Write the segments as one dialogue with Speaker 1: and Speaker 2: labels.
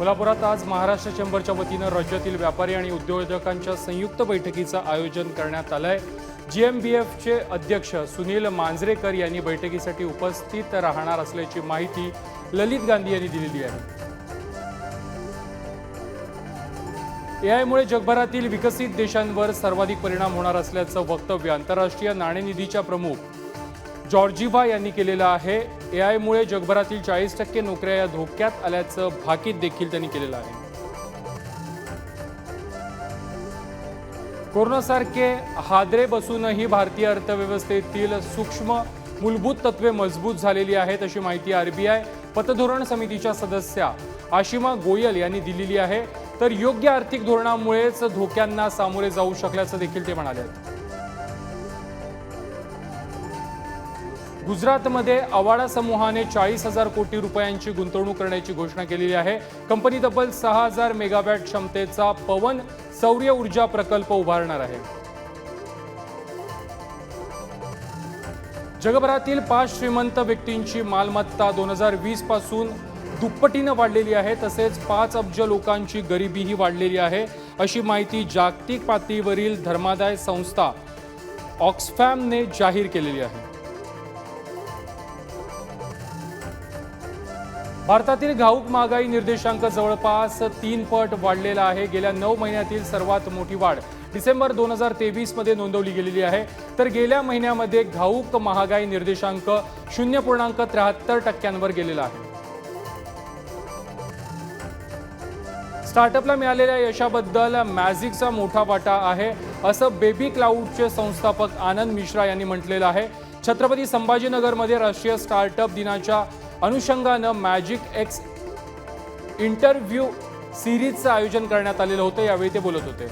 Speaker 1: कोल्हापुरात आज महाराष्ट्र चेंबरच्या वतीनं राज्यातील व्यापारी आणि उद्योजकांच्या संयुक्त बैठकीचं आयोजन करण्यात आलंय. जीएमबीएफचे अध्यक्ष सुनील मांजरेकर यांनी बैठकीसाठी उपस्थित राहणार असल्याची माहिती ललित गांधी यांनी दिलेली आहे. एआयमुळे जगभरातील विकसित देशांवर सर्वाधिक परिणाम होणार असल्याचं वक्तव्य आंतरराष्ट्रीय नाणेनिधीच्या प्रमुख जॉर्जिव्हा यांनी केलेलं आहे. ए आयमुळे जगभरातील चाळीस टक्के नोकऱ्या या धोक्यात आल्याचं भाकीत देखील त्यांनी केलेलं आहे. कोरोनासारखे हादरे बसूनही भारतीय अर्थव्यवस्थेतील सूक्ष्म मूलभूत तत्वे मजबूत झालेली आहेत अशी माहिती आरबीआय पतधोरण समितीच्या सदस्या आशिमा गोयल यांनी दिलेली आहे. तर योग्य आर्थिक धोरणामुळेच धोक्यांना सामोरे जाऊ शकल्याचं देखील ते म्हणाले गुजरातमध्ये अवाडा समूहाने चाळीस हजार कोटी रुपयांची गुंतवणूक करण्याची घोषणा केलेली आहे. कंपनी तब्बल सहा हजार मेगावॅट क्षमतेचा पवन सौर ऊर्जा प्रकल्प उभारणार आहे. जगभरातील पाच श्रीमंत व्यक्तींची मालमत्ता दोन हजार वीसपासून दुप्पटीनं वाढलेली आहे. तसेच पाच अब्ज लोकांची गरिबीही वाढलेली आहे. अशी माहिती जागतिक पातळीवरील धर्मादाय संस्था ऑक्सफॅमने जाहीर केलेली आहे. भारतातील घाऊक महागाई निर्देशांक जवळपास तीन पट वाढलेला आहे. गेल्या नऊ महिन्यातील सर्वात मोठी वाढ डिसेंबर दोन हजार तेवीसमध्ये नोंदवली गेलेली आहे. तर गेल्या महिन्यामध्ये घाऊक महागाई निर्देशांक शून्य पूर्णांक त्र्याहत्तर टक्क्यांवर गेलेला आहे. स्टार्टअपला मिळालेल्या यशाबद्दल मॅझिकचा मोठा वाटा आहे असं बेबी क्लाऊडचे संस्थापक आनंद मिश्रा यांनी म्हटलेलं आहे. छत्रपती संभाजीनगरमध्ये राष्ट्रीय स्टार्टअप दिनाच्या अनुषंगानं मॅजिक एक्स इंटरव्ह्यू सिरीजचं आयोजन करण्यात आलेलं होतं यावेळी ते बोलत होते.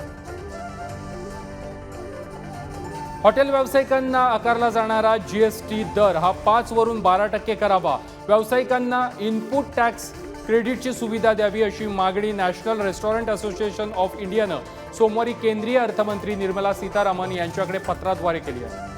Speaker 1: हॉटेल व्यावसायिकांना आकारला जाणारा जीएसटी दर हा पाच वरून बारा टक्के करावा. व्यावसायिकांना इनपुट टॅक्स क्रेडिटची सुविधा द्यावी अशी मागणी नॅशनल रेस्टॉरंट असोसिएशन ऑफ इंडियानं सोमवारी केंद्रीय अर्थमंत्री निर्मला सीतारामन यांच्याकडे पत्राद्वारे केली आहे.